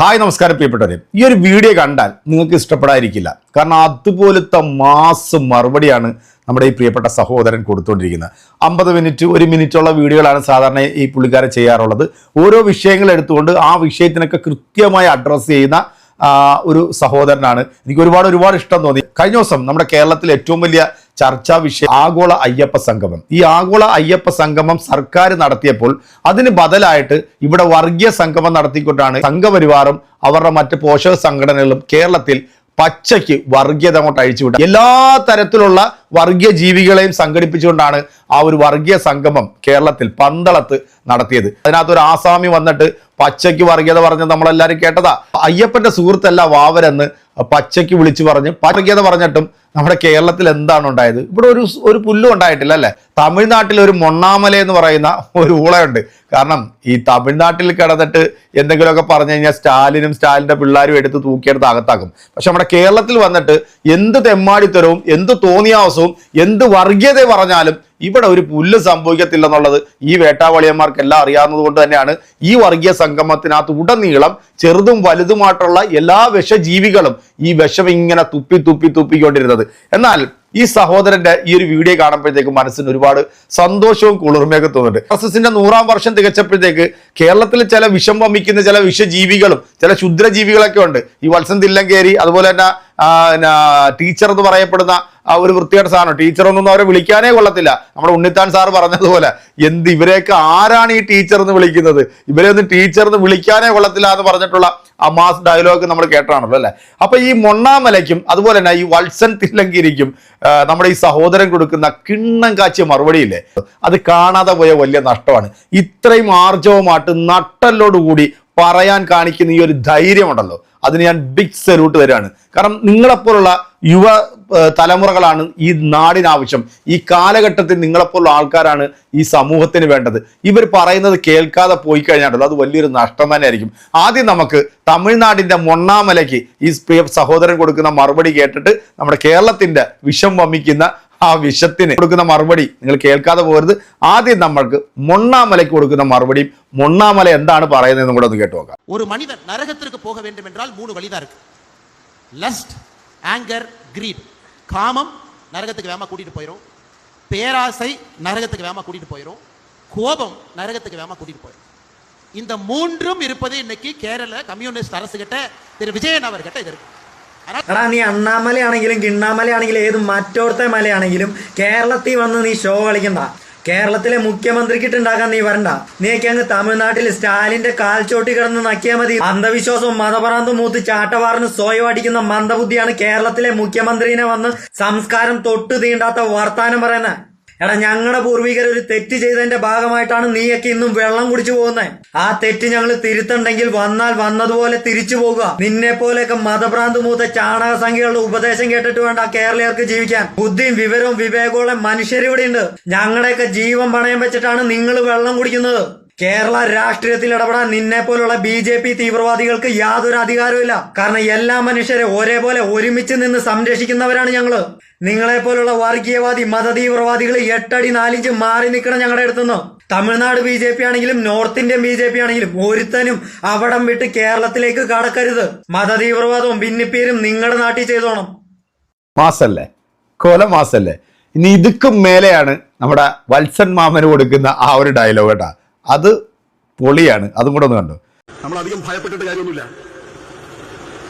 Hi നമസ്കാരം പ്രിയപ്പെട്ടവരെ. ഈ ഒരു വീഡിയോ കണ്ടാൽ നിങ്ങൾക്ക് ഇഷ്ടപ്പെടാതിരിക്കില്ല. കാരണം അതുപോലത്തെ മാസ് മറുപടിയാണ് നമ്മുടെ ഈ പ്രിയപ്പെട്ട സഹോദരൻ കൊടുത്തുകൊണ്ടിരിക്കുന്നത് അമ്പത് മിനിറ്റ് ഒരു മിനിറ്റുള്ള വീഡിയോകളാണ് സാധാരണ ഈ പുള്ളിക്കാരൻ ചെയ്യാറുള്ളത്. ഓരോ വിഷയങ്ങൾ എടുത്തുകൊണ്ട് ആ വിഷയത്തിനൊക്കെ കൃത്യമായി അഡ്രസ്സ് ചെയ്യുന്ന ഒരു സഹോദരനാണ്. എനിക്ക് ഒരുപാട് ഒരുപാട് ഇഷ്ടം തോന്നി. കഴിഞ്ഞ ദിവസം നമ്മുടെ കേരളത്തിലെ ഏറ്റവും വലിയ ചർച്ചാ വിഷയം ആഗോള അയ്യപ്പ സംഗമം. ഈ ആഗോള അയ്യപ്പ സംഗമം സർക്കാർ നടത്തിയപ്പോൾ അതിന് ബദലായിട്ട് ഇവിടെ വർഗീയ സംഗമം നടത്തിക്കൊണ്ടാണ് സംഘപരിവാറും അവരുടെ മറ്റ് പോഷക സംഘടനകളും കേരളത്തിൽ പച്ചയ്ക്ക് വർഗീയത അങ്ങോട്ട് അഴിച്ചുവിട്ട എല്ലാ തരത്തിലുള്ള വർഗീയ ജീവികളെയും സംഘടിപ്പിച്ചുകൊണ്ടാണ് ആ ഒരു വർഗീയ സംഗമം കേരളത്തിൽ പന്തളത്ത് നടത്തിയത്. അതിനകത്ത് ഒരു ആസാമി വന്നിട്ട് പച്ചയ്ക്ക് വർഗീയത പറഞ്ഞ് നമ്മളെല്ലാവരും കേട്ടതാ. അയ്യപ്പന്റെ സുഹൃത്തല്ല വാവരെന്ന് പച്ചയ്ക്ക് വിളിച്ചു പറഞ്ഞ് വർഗീയത പറഞ്ഞിട്ടും നമ്മുടെ കേരളത്തിൽ എന്താണ് ഉണ്ടായത്? ഇവിടെ ഒരു ഒരു പുല്ലും ഉണ്ടായിട്ടില്ല അല്ലേ? തമിഴ്നാട്ടിൽ ഒരു മൊണ്ണാമല എന്ന് പറയുന്ന ഒരു ഊളയുണ്ട്. കാരണം ഈ തമിഴ്നാട്ടിൽ കിടന്നിട്ട് എന്തെങ്കിലുമൊക്കെ പറഞ്ഞു കഴിഞ്ഞാൽ സ്റ്റാലിനും സ്റ്റാലിന്റെ പിള്ളേരും എടുത്ത് തൂക്കിയെടുത്ത് അകത്താക്കും. പക്ഷെ നമ്മുടെ കേരളത്തിൽ വന്നിട്ട് എന്ത് തെമ്മാടിത്തരവും എന്ത് തോന്നിയാവസവും എന്ത് വർഗീയത പറഞ്ഞാലും ഇവിടെ ഒരു പുല്ല് സംഭവിക്കത്തില്ലെന്നുള്ളത് ഈ വേട്ടാവളിയന്മാർക്ക് എല്ലാം അറിയാവുന്നത് കൊണ്ട് തന്നെയാണ് ഈ വർഗീയ സംഗമത്തിനകത്ത് ഉടനീളം ചെറുതും വലുതുമായിട്ടുള്ള എല്ലാ വിഷജീവികളും ഈ വിഷം ഇങ്ങനെ തുപ്പി തുപ്പി തുപ്പിക്കൊണ്ടിരുന്നത്. എന്നാൽ ഈ സഹോദരന്റെ ഈ ഒരു വീഡിയോ കാണുമ്പോഴത്തേക്ക് മനസ്സിന് ഒരുപാട് സന്തോഷവും കുളിർമയൊക്കെ തോന്നുന്നുണ്ട്. എസിന്റെ നൂറാം വർഷം തികച്ചപ്പോഴത്തേക്ക് കേരളത്തിൽ ചില വിഷം വമിക്കുന്ന ചില വിഷജീവികളും ചില ക്ഷുദ്രജീവികളൊക്കെ ഉണ്ട്. ഈ വത്സൻ തില്ലങ്കേരി അതുപോലെ തന്നെ ടീച്ചർ എന്ന് പറയപ്പെടുന്ന ആ ഒരു വൃത്തിയുടെ സാധനം. ടീച്ചർ ഒന്നും അവരെ വിളിക്കാനേ കൊള്ളത്തില്ല. നമ്മുടെ ഉണ്ണിത്താൻ സാർ പറഞ്ഞതുപോലെ എന്ത് ഇവരെയൊക്കെ ആരാണ് ഈ ടീച്ചർ എന്ന് വിളിക്കുന്നത്? ഇവരെ ഒന്നും ടീച്ചർ എന്ന് വിളിക്കാനേ കൊള്ളത്തില്ല എന്ന് പറഞ്ഞിട്ടുള്ള ആ മാസ് ഡയലോഗ് നമ്മൾ കേട്ടാണല്ലോ അല്ലെ? അപ്പൊ ഈ മൊണ്ണാമലയ്ക്കും അതുപോലെ തന്നെ ഈ വത്സൻ തില്ലങ്കിരിക്കും നമ്മുടെ ഈ സഹോദരൻ കൊടുക്കുന്ന കിണ്ണം കാച്ചിയ മറുപടിയില്ലേ? അത് കാണാതെ പോയ വലിയ നഷ്ടമാണ്. ഇത്രയും ആർജവമായിട്ട് നട്ടലോടുകൂടി പറയാൻ കാണിക്കുന്ന ഈ ഒരു ധൈര്യമുണ്ടല്ലോ. അതിന് ഞാൻ ബിഗ് സല്യൂട്ട് തരാണ്. കാരണം നിങ്ങളെപ്പോലുള്ള യുവ തലമുറകളാണ് ഈ നാടിനാവശ്യം ഈ കാലഘട്ടത്തിൽ നിങ്ങളെപ്പോലുള്ള ആൾക്കാരാണ് ഈ സമൂഹത്തിന് വേണ്ടത് ഇവർ പറയുന്നത് കേൾക്കാതെ പോയി കഴിഞ്ഞാൽ അത് വലിയൊരു നഷ്ടം തന്നെ ആയിരിക്കും ആദ്യം നമുക്ക് തമിഴ്നാടിന്റെ മൊണ്ണാമലയ്ക്ക് ഈ പ്രിയ സഹോദരൻ കൊടുക്കുന്ന മറുപടി കേട്ടിട്ട് നമ്മുടെ കേരളത്തിന്റെ വിഷം വമിക്കുന്ന ആ വിഷത്തിന് കൊടുക്കുന്ന മറുപടി നിങ്ങൾ കേൾക്കാതെ പോകരുത് ആദ്യം നമ്മൾക്ക് മൊണ്ണാമലയ്ക്ക് കൊടുക്കുന്ന மறுபடியும் മൊണ്ണാമല എന്താണ് പറയുന്നത് കൂടെ ഒന്ന് കേട്ടു നോക്കാം ஒரு மனிதன் நரகத்திற்கு போக வேண்டும் என்றால் மூணு வழிதான் இருக்கு லஸ்ட் ஆங்கர் கிரீட் காமம் நரகத்துக்கு வேகமா கூட்டிட்டு போயிடும் பேராசை நரகத்துக்கு வேகமா கூட்டிட்டு போயிடும் கோபம் நரகத்துக்கு வேகமா கூட்டிட்டு போயிடும் இந்த மூன்றும் இருப்பது இன்னைக்கு கேரள கம்யூனிஸ்ட் அரசு கிட்ட திரு விஜயன் அவர்கிட்ட இது இருக்கு ஆனா എടാ നീ അണ്ണാമലയാണെങ്കിലും കിണ്ണാമലയാണെങ്കിലും ഏത് മറ്റോടത്തെ മലയാണെങ്കിലും കേരളത്തിൽ വന്ന് നീ ഷോ കളിക്കണ്ട കേരളത്തിലെ മുഖ്യമന്ത്രിക്കിട്ടുണ്ടാക്കാൻ നീ വരണ്ട. നീയൊക്കെ അങ്ങ് തമിഴ്നാട്ടിൽ സ്റ്റാലിന്റെ കാൽച്ചോട്ടി കിടന്ന് നക്കിയാ മതി. അന്ധവിശ്വാസവും മതപറാന്തും മൂത്ത് ചാട്ടവാറിന് സ്വയം അടിക്കുന്ന മന്ദബുദ്ധിയാണ് കേരളത്തിലെ മുഖ്യമന്ത്രിനെ വന്ന് സംസ്കാരം തൊട്ടു തീണ്ടാത്ത വർത്താനം പറയുന്നത് എടാ ഞങ്ങളുടെ പൂർവികർ ഒരു തെറ്റ് ചെയ്തതിന്റെ ഭാഗമായിട്ടാണ് നീയൊക്കെ ഇന്നും വെള്ളം കുടിച്ചു പോകുന്നത് ആ തെറ്റ് ഞങ്ങൾ തിരുത്തണ്ടെങ്കിൽ വന്നാൽ വന്നതുപോലെ തിരിച്ചു പോകുക. നിന്നെ പോലെയൊക്കെ മതഭ്രാന്ത് മൂത്ത ചാണക സംഖ്യകളുടെ ഉപദേശം കേട്ടിട്ട് വേണ്ട കേരളീയർക്ക് ജീവിക്കാൻ. ബുദ്ധിയും വിവരവും വിവേകവും മനുഷ്യരിവിടെ ഉണ്ട് ഞങ്ങളുടെയൊക്കെ ജീവൻ പണയം വെച്ചിട്ടാണ് നിങ്ങൾ വെള്ളം കുടിക്കുന്നത്. കേരള രാഷ്ട്രീയത്തിൽ ഇടപെടാൻ നിന്നെ പോലുള്ള ബി ജെ പി തീവ്രവാദികൾക്ക് യാതൊരു അധികാരവുമില്ല കാരണം എല്ലാ മനുഷ്യരെ ഒരേപോലെ ഒരുമിച്ച് നിന്ന് സംരക്ഷിക്കുന്നവരാണ് ഞങ്ങൾ. നിങ്ങളെ പോലുള്ള വർഗീയവാദി മതതീവ്രവാദികൾ എട്ടടി നാലിഞ്ച് മാറി നിൽക്കണം ഞങ്ങളുടെ അടുത്തുനിന്ന്. തമിഴ്നാട് ബി ജെ പി ആണെങ്കിലും north Indian B J P ആണെങ്കിലും ഒരുത്തനും അവിടം വിട്ട് കേരളത്തിലേക്ക് കടക്കരുത്. മതതീവ്രവാദവും ഭിന്നിപ്പേരും നിങ്ങളുടെ നാട്ടിൽ ചെയ്തോണം. മാസല്ലേ? കൊല മാസല്ലേ? ഇനി ഇതുക്കും മേലെയാണ് നമ്മുടെ വത്സൻ മാമന് കൊടുക്കുന്ന ആ ഒരു ഡയലോഗ് കേട്ടാ അത് പൊളിയാണ്. അതും കൂടെ ഒന്ന് കണ്ടു? നമ്മൾ അധികം ഭയപ്പെട്ടിട്ട് കാര്യമൊന്നുമില്ല.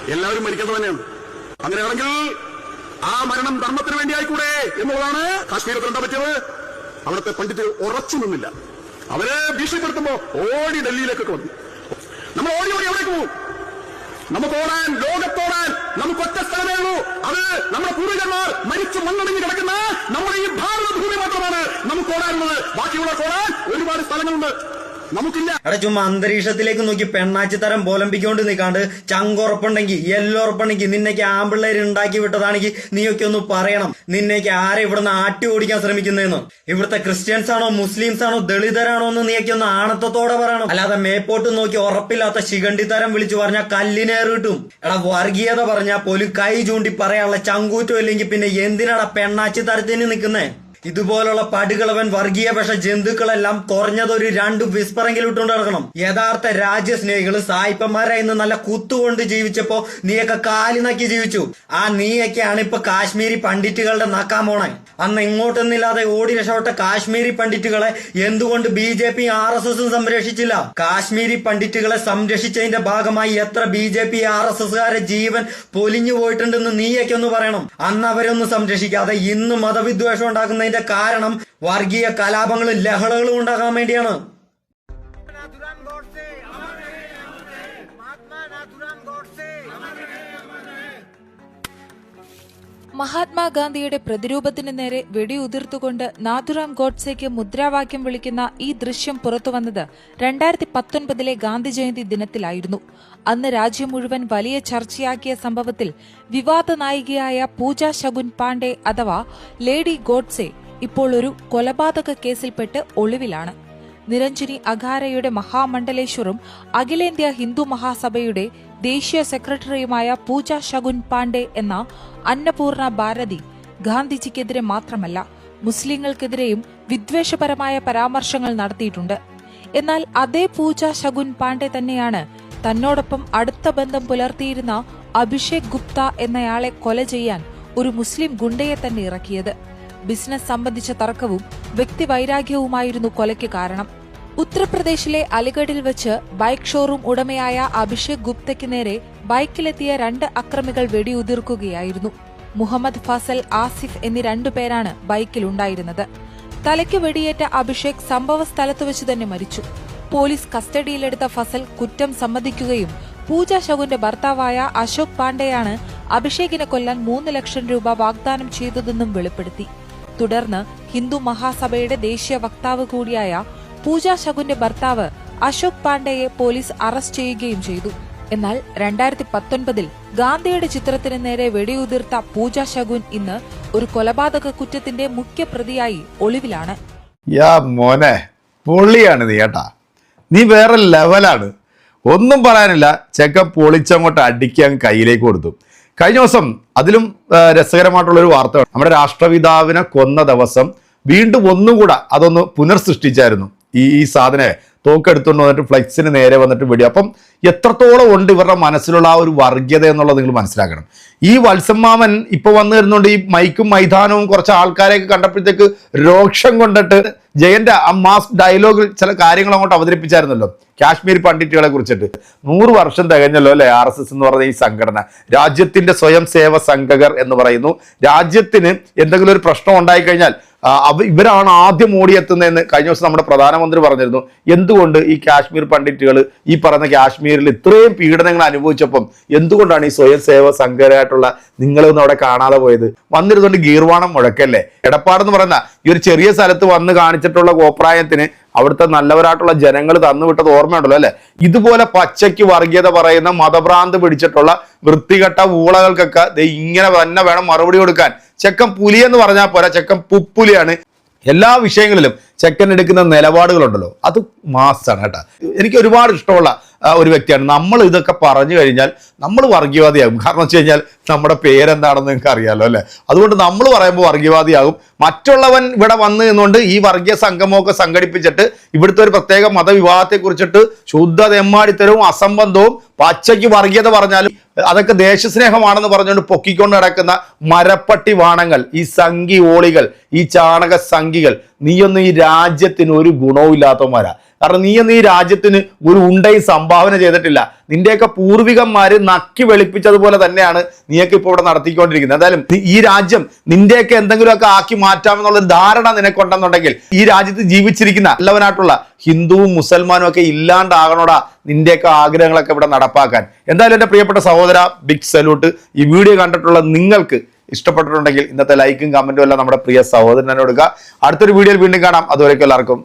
എല്ലാവരും മരിക്കേണ്ടത് തന്നെയാണ്. അങ്ങനെയാണെങ്കിൽ ആ മരണം ധർമ്മത്തിന് വേണ്ടി ആയിക്കൂടെ എന്നുള്ളതാണ് കാശ്മീരത്തിൽ എന്താ പറ്റിയത്? അവിടുത്തെ പണ്ഡിറ്റ് ഉറച്ചു നിന്നില്ല. അവരെ ഭീഷണിപ്പെടുത്തുമ്പോ ഓടി ഡൽഹിയിലേക്കൊക്കെ വന്നു. നമ്മൾ ഓടി ഓടി എവിടേക്ക് പോകും. നമുക്ക് ഓടാൻ ലോകത്തോടാൻ നമുക്ക് ഒറ്റ സ്ഥലമേ ഉള്ളൂ. അത് നമ്മുടെ പൂർവികന്മാർ മരിച്ചു മണ്ണടിഞ്ഞ് കിടക്കുന്ന നമ്മുടെ ഈ ഭാരതഭൂമി മാത്രമാണ് നമുക്ക് ഓടാനുള്ളത്. ബാക്കിയുള്ള ഓടാൻ ഒരുപാട് സ്ഥലങ്ങളുണ്ട്. നമുക്കില്ല. എടാ ചുമ്മാ അന്തരീക്ഷത്തിലേക്ക് നോക്കി പെണ്ണാച്ചി തരം പോലമ്പിക്കൊണ്ട് നിൽക്കാണ്ട് ചങ്കുറപ്പുണ്ടെങ്കിൽ എല്ലുറപ്പുണ്ടെങ്കിൽ നിന്നേക്ക് ആമ്പിള്ളേർ ഉണ്ടാക്കി വിട്ടതാണെങ്കിൽ നീയൊക്കെ ഒന്ന് പറയണം. നിന്നേക്ക് ആരെ ഇവിടുന്ന് ആട്ടി ഓടിക്കാൻ ശ്രമിക്കുന്നതെന്ന് ഇവിടുത്തെ ക്രിസ്ത്യൻസ് ആണോ മുസ്ലിംസ് ആണോ ദളിതരാണോ എന്ന് നീയൊക്കെ ഒന്ന് ആണത്തത്തോടെ പറയണം. അല്ലാതെ മേപ്പോട്ട് നോക്കി ഉറപ്പില്ലാത്ത ശിഖണ്ഡി തരം വിളിച്ചു പറഞ്ഞാൽ കല്ലിനേറ് കിട്ടും എടാ വർഗീയത പറഞ്ഞാൽ പോലും കൈ ചൂണ്ടി പറയാനുള്ള ചങ്കൂറ്റം ഇല്ലെങ്കിൽ പിന്നെ എന്തിനാടാ പെണ്ണാച്ചി തരത്തിന് നിൽക്കുന്നേ ഇതുപോലുള്ള പടുകളവൻ വർഗീയ പക്ഷ ജന്തുക്കളെല്ലാം കുറഞ്ഞതൊരു രണ്ട് വിസ്പറെങ്കിലും ഇട്ടുകൊണ്ട് നടക്കണം. യഥാർത്ഥ രാജ്യസ്നേഹികൾ സായിപ്പന്മാരായി ഇന്ന് നല്ല കുത്തുകൊണ്ട് ജീവിച്ചപ്പോ നീയൊക്കെ കാലി നക്കി ജീവിച്ചു. ആ നീയൊക്കെയാണ് ഇപ്പൊ കാശ്മീരി പണ്ഡിറ്റുകളുടെ നക്കാൻ പോണേ അന്ന് ഇങ്ങോട്ടൊന്നില്ലാതെ ഓടി രക്ഷപ്പെട്ട കാശ്മീരി പണ്ഡിറ്റുകളെ എന്തുകൊണ്ട് B J P R S എസും സംരക്ഷിച്ചില്ല? കാശ്മീരി പണ്ഡിറ്റുകളെ സംരക്ഷിച്ചതിന്റെ ഭാഗമായി എത്ര B J P R S എസുകാരെ ജീവൻ പൊലിഞ്ഞു പോയിട്ടുണ്ടെന്ന് നീയൊക്കെ ഒന്ന് പറയണം. അന്ന് അവരൊന്നും സംരക്ഷിക്കാതെ ഇന്ന് മതവിദ്വേഷം ഉണ്ടാക്കുന്നതിന്റെ ഇതിന്റെ കാരണം വർഗീയ കലാപങ്ങളും ലഹളകളും ഉണ്ടാകാൻ വേണ്ടിയാണ്. മഹാത്മാഗാന്ധിയുടെ പ്രതിരൂപത്തിന് നേരെ വെടിയുതിർത്തുകൊണ്ട് നാഥുറാം ഗോഡ്സേക്ക് മുദ്രാവാക്യം വിളിക്കുന്ന ഈ ദൃശ്യം പുറത്തുവന്നത് രണ്ടായിരത്തി പത്തൊൻപതിലെ ഗാന്ധി ജയന്തി ദിനത്തിലായിരുന്നു. അന്ന് രാജ്യം മുഴുവൻ വലിയ ചർച്ചയാക്കിയ സംഭവത്തിൽ വിവാദ നായികയായ പൂജ ശകുൻ പാണ്ഡെ അഥവാ ലേഡി ഗോഡ്സെ ഇപ്പോൾ ഒരു കൊലപാതക കേസിൽപ്പെട്ട് ഒളിവിലാണ്. നിരഞ്ജനി അഖാരയുടെ മഹാമണ്ഡലേശ്വറും അഖിലേന്ത്യാ ഹിന്ദു മഹാസഭയുടെ ദേശീയ സെക്രട്ടറിയുമായ പൂജ ശകുൻ പാണ്ഡെ എന്ന അന്നപൂർണ ഭാരതി ഗാന്ധിജിക്കെതിരെ മാത്രമല്ല മുസ്ലിങ്ങൾക്കെതിരെയും വിദ്വേഷപരമായ പരാമർശങ്ങൾ നടത്തിയിട്ടുണ്ട്. എന്നാൽ അതേ പൂജ ശകുൻ പാണ്ഡെ തന്നെയാണ് തന്നോടൊപ്പം അടുത്ത ബന്ധം പുലർത്തിയിരുന്ന അഭിഷേക് ഗുപ്ത എന്നയാളെ കൊല ചെയ്യാൻ ഒരു മുസ്ലിം ഗുണ്ടയെ തന്നെ ഇറക്കിയത്. ബിസിനസ് സംബന്ധിച്ച തർക്കവും വ്യക്തിവൈരാഗ്യവുമായിരുന്നു കൊലയ്ക്ക് കാരണം. ഉത്തർപ്രദേശിലെ അലിഗഡിൽ വെച്ച് ബൈക്ക് ഷോറൂം ഉടമയായ അഭിഷേക് ഗുപ്തയ്ക്ക് നേരെ ബൈക്കിലെത്തിയ രണ്ട് അക്രമികൾ വെടിയുതിർക്കുകയായിരുന്നു. മുഹമ്മദ് ഫസൽ ആസിഫ് എന്നീ രണ്ടുപേരാണ് ബൈക്കിലുണ്ടായിരുന്നത്. തലയ്ക്ക് വെടിയേറ്റ അഭിഷേക് സംഭവ സ്ഥലത്ത് വെച്ച് തന്നെ മരിച്ചു. പോലീസ് കസ്റ്റഡിയിലെടുത്ത ഫസൽ കുറ്റം സമ്മതിക്കുകയും പൂജ ശകുന്റെ ഭർത്താവായ അശോക് പാണ്ഡെയാണ് അഭിഷേകിനെ കൊല്ലാൻ മൂന്ന് ലക്ഷം രൂപ വാഗ്ദാനം ചെയ്തതെന്നും വെളിപ്പെടുത്തി. തുടർന്ന് ഹിന്ദു മഹാസഭയുടെ ദേശീയ വക്താവ് കൂടിയായ പൂജ ശകുന്റെ ഭർത്താവ് അശോക് പാണ്ഡെയെ പോലീസ് അറസ്റ്റ് ചെയ്യുകയും ചെയ്തു. എന്നാൽ രണ്ടായിരത്തി പത്തൊൻപതിൽ ഗാന്ധിയുടെ ചിത്രത്തിന് നേരെ വെടിയുതിർത്ത പൂജ ശകുൻ ഇന്ന് ഒരു കൊലപാതക കുറ്റത്തിന്റെ മുഖ്യ പ്രതിയായി ഒളിവിലാണ്. യാ മോനെ പൊള്ളിയാണ് നീ ഏട്ടാ. നീ വേറെ ലെവലാണ് ഒന്നും പറയാനില്ല ചെക്കൻ പൊളിച്ചങ്ങോട്ട് അടിക്കാൻ കയ്യിലേക്ക് കൊടുത്തു. കഴിഞ്ഞ ദിവസം അതിലും രസകരമായിട്ടുള്ള ഒരു വാർത്ത നമ്മുടെ രാഷ്ട്രപിതാവിനെ കൊന്ന ദിവസം വീണ്ടും ഒന്നുകൂടെ അതൊന്ന് പുനർസൃഷ്ടിച്ചായിരുന്നു ഈ ഈ സാധനം തോക്കെടുത്തുകൊണ്ട് വന്നിട്ട് ഫ്ലെക്സിന് നേരെ വന്നിട്ട് വിടുക അപ്പം എത്രത്തോളം ഉണ്ട് ഇവരുടെ മനസ്സിലുള്ള ആ ഒരു വർഗീയത എന്നുള്ളത് നിങ്ങൾ മനസ്സിലാക്കണം. ഈ വത്സമ്മാമൻ ഇപ്പോൾ വന്നു വരുന്നുണ്ട് ഈ മൈക്കും മൈതാനവും കുറച്ച് ആൾക്കാരെയൊക്കെ കണ്ടപ്പോഴത്തേക്ക് രോക്ഷം കൊണ്ടിട്ട് ജയന്റെ ആ മാസ് ഡയലോഗിൽ ചില കാര്യങ്ങൾ അങ്ങോട്ട് അവതരിപ്പിച്ചായിരുന്നല്ലോ കാശ്മീർ പണ്ഡിറ്റുകളെ കുറിച്ചിട്ട്. നൂറ് വർഷം തികഞ്ഞല്ലോ അല്ലെ ആർ എസ് എസ് എന്ന് പറയുന്ന ഈ സംഘടന. രാജ്യത്തിന്റെ സ്വയം സേവ സംഘകർ എന്ന് പറയുന്നു. രാജ്യത്തിന് എന്തെങ്കിലും ഒരു പ്രശ്നം ഉണ്ടായിക്കഴിഞ്ഞാൽ ഇവരാണ് ആദ്യം ഓടിയെത്തുന്നതെന്ന് കഴിഞ്ഞ ദിവസം നമ്മുടെ പ്രധാനമന്ത്രി പറഞ്ഞിരുന്നു. എന്തുകൊണ്ട് ഈ കാശ്മീർ പണ്ഡിറ്റുകൾ ഈ പറയുന്ന കാശ്മീരിൽ ഇത്രയും പീഡനങ്ങൾ അനുഭവിച്ചപ്പം എന്തുകൊണ്ടാണ് ഈ സ്വയം സേവ സംഘരായിട്ടുള്ള നിങ്ങളൊന്നും അവിടെ കാണാതെ പോയത്? വന്നിരുന്നുകൊണ്ട് ഗീർവാണം മുഴക്കല്ലേ? എടപ്പാടെന്ന് പറയുന്ന ഈ ഒരു ചെറിയ സ്ഥലത്ത് വന്ന് കാണിച്ചിട്ടുള്ള കോപ്രായത്തിന് അവിടുത്തെ നല്ലവരായിട്ടുള്ള ജനങ്ങൾ തന്നുവിട്ടത് ഓർമ്മയുണ്ടല്ലോ അല്ലെ? ഇതുപോലെ പച്ചയ്ക്ക് വർഗീയത പറയുന്ന മതഭ്രാന്ത് പിടിച്ചിട്ടുള്ള വൃത്തികെട്ട ഊളകൾക്കൊക്കെ ഇങ്ങനെ തന്നെ വേണം മറുപടി കൊടുക്കാൻ. ചെക്കൻ പുലി എന്ന് പറഞ്ഞാൽ പോരാ ചെക്കൻ പുപ്പുലിയാണ്. എല്ലാ വിഷയങ്ങളിലും ചെക്കൻ എടുക്കുന്ന നിലപാടുകളുണ്ടല്ലോ. അത് മാസാണ് കേട്ടോ. എനിക്ക് ഒരുപാട് ഇഷ്ടമുള്ള ഒരു വ്യക്തിയാണ്. നമ്മൾ ഇതൊക്കെ പറഞ്ഞു കഴിഞ്ഞാൽ നമ്മൾ വർഗീയവാദിയാകും കാരണം വെച്ച് കഴിഞ്ഞാൽ നമ്മുടെ പേരെന്താണെന്ന് നിങ്ങൾക്ക് അറിയാലോ അല്ലേ? അതുകൊണ്ട് നമ്മൾ പറയുമ്പോൾ വർഗീയവാദിയാകും. മറ്റുള്ളവൻ ഇവിടെ വന്നു നിന്നുകൊണ്ട് ഈ വർഗീയ സംഗമമൊക്കെ സംഘടിപ്പിച്ചിട്ട് ഇവിടുത്തെ ഒരു പ്രത്യേക മതവിവാഹത്തെ കുറിച്ചിട്ട് ശുദ്ധ തെമ്മാടിത്തരവും അസംബന്ധവും പച്ചയ്ക്ക് വർഗീയത പറഞ്ഞാലും അതൊക്കെ ദേശസ്നേഹമാണെന്ന് പറഞ്ഞുകൊണ്ട് പൊക്കിക്കൊണ്ട് നടക്കുന്ന മരപ്പട്ടി വാണങ്ങൾ ഈ സംഘി ഓളികൾ ഈ ചാണക സംഘികൾ നീയൊന്നും ഈ രാജ്യത്തിന് ഒരു ഗുണവും ഇല്ലാത്തവന്മാരാ കാരണം നീയൊന്നും ഈ രാജ്യത്തിന് ഒരു ഉണ്ടയും സംഭാവന ചെയ്തിട്ടില്ല. നിന്റെയൊക്കെ പൂർവികന്മാര് നക്കി വെളുപ്പിച്ചതുപോലെ തന്നെയാണ് നീയൊക്കെ ഇപ്പോൾ ഇവിടെ നടത്തിക്കൊണ്ടിരിക്കുന്നത്. എന്തായാലും ഈ രാജ്യം നിന്റെയൊക്കെ എന്തെങ്കിലുമൊക്കെ ആക്കി മാറ്റാമെന്നുള്ള ധാരണ നിനക്കുണ്ടെന്നുണ്ടെങ്കിൽ ഈ രാജ്യത്ത് ജീവിച്ചിരിക്കുന്ന നല്ലവനായിട്ടുള്ള ഹിന്ദുവും മുസൽമാനും ഒക്കെ ഇല്ലാണ്ടാകണോടാ നിന്റെയൊക്കെ ആഗ്രഹങ്ങളൊക്കെ ഇവിടെ നടപ്പാക്കാൻ. എന്തായാലും എന്റെ പ്രിയപ്പെട്ട സഹോദര ബിഗ് സല്യൂട്ട് ഈ വീഡിയോ കണ്ടിട്ടുള്ള നിങ്ങൾക്ക് ഇഷ്ടപ്പെട്ടിട്ടുണ്ടെങ്കിൽ ഇന്നത്തെ ലൈക്കും കമന്റും എല്ലാം നമ്മുടെ പ്രിയ സഹോദരനോട് കൊടുക്കുക. അടുത്തൊരു വീഡിയോയിൽ വീണ്ടും കാണാം. അതുവരേക്കും എല്ലാവർക്കും